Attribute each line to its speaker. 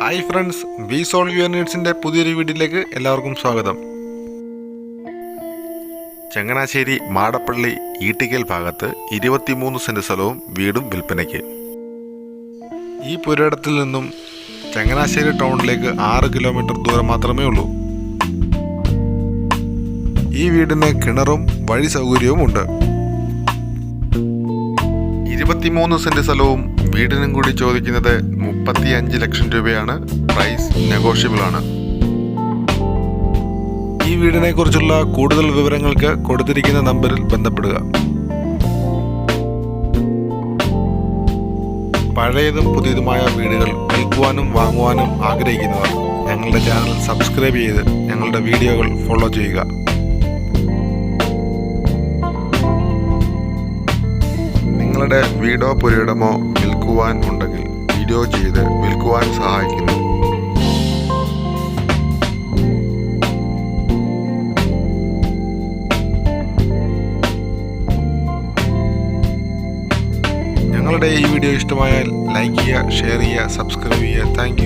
Speaker 1: Hi friends V soul നീഡ്സിന്റെ പുതിയൊരു വീഡിയോയിലേക്ക് എല്ലാവർക്കും സ്വാഗതം. ചങ്ങനാശ്ശേരി മാടപ്പള്ളി ഈട്ടിക്കൽ ഭാഗത്ത് ഇരുപത്തിമൂന്ന് സെന്റ് സ്ഥലവും വീടും വിൽപ്പനയ്ക്ക്. ഈ പുരയിടത്തിൽ നിന്നും ചങ്ങനാശ്ശേരി ടൗണിലേക്ക് ആറ് കിലോമീറ്റർ ദൂരം മാത്രമേ ഉള്ളൂ. ഈ വീടിന് കിണറും വഴി സൗകര്യവും ഉണ്ട് ഇരുപത്തിമൂന്ന് സെന്റ് സ്ഥലവും വീടിനും കൂടി ചോദിക്കുന്നത് മുപ്പത്തി അഞ്ച് ലക്ഷം രൂപയാണ്. പ്രൈസ് നെഗോഷ്യബിൾ ആണ്. ഈ വീടിനെ കുറിച്ചുള്ള കൂടുതൽ വിവരങ്ങൾക്ക് കൊടുത്തിരിക്കുന്ന നമ്പറിൽ ബന്ധപ്പെടുക. പഴയതും പുതിയതുമായ വീടുകൾ വിൽക്കുവാനും വാങ്ങുവാനും ആഗ്രഹിക്കുന്നവർ ഞങ്ങളുടെ ചാനൽ സബ്സ്ക്രൈബ് ചെയ്ത് ഞങ്ങളുടെ വീഡിയോകൾ ഫോളോ ചെയ്യുക. നിങ്ങളുടെ വീടോ പുരയിടമോ വിൽക്കുവാൻ ഉണ്ടെങ്കിൽ വീഡിയോ ചെയ്ത് വിൽക്കുവാൻ സഹായിക്കുന്നു. ഞങ്ങളുടെ ഈ വീഡിയോ ഇഷ്ടമായാൽ ലൈക്ക് ചെയ്യുക ഷെയർ ചെയ്യുക സബ്സ്ക്രൈബ് ചെയ്യുക. താങ്ക്